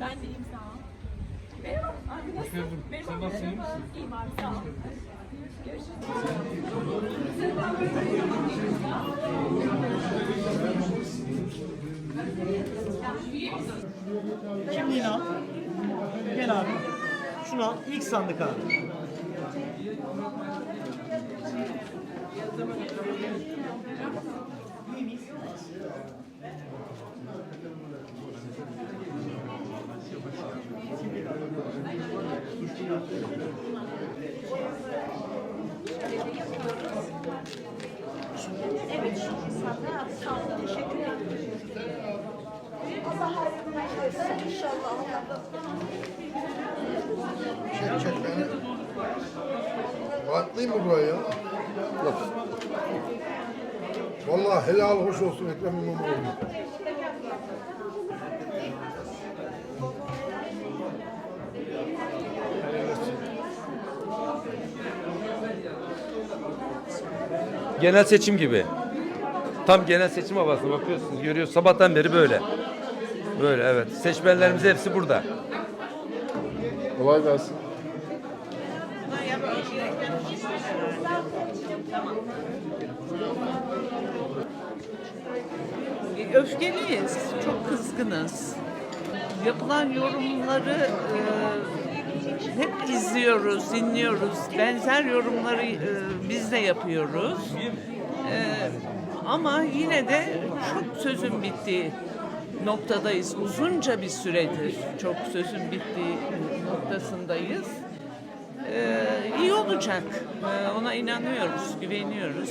Ben de iyiyim sağ ol. Merhaba abi nasılsın? Gördüm. Merhaba. Sen nasılsın? İyiyim abi sağ ol. Görüşürüz. Kimliğini al. Gel abi. Şunu al. İlk sandık abi. Evet, insanlar sağ teşekkür ederim. Allah hayrını versin inşallah. Beni. Rahatlayayım mı buraya ya? Yok. Vallahi helal hoş olsun Ekrem İmamoğlu. Genel seçim gibi. Tam genel seçim havasına bakıyorsunuz. Görüyorsunuz sabahtan beri böyle. Böyle evet. Seçmenlerimiz hepsi burada. Kolay gelsin. Öfkeliyiz, çok kızgınız. Yapılan yorumları e, hep izliyoruz, dinliyoruz. Benzer yorumları e, biz de yapıyoruz. E, ama yine de çok sözün bittiği noktadayız. Uzunca bir süredir çok sözün bittiği noktasındayız. Olacak. E, ona inanıyoruz, güveniyoruz.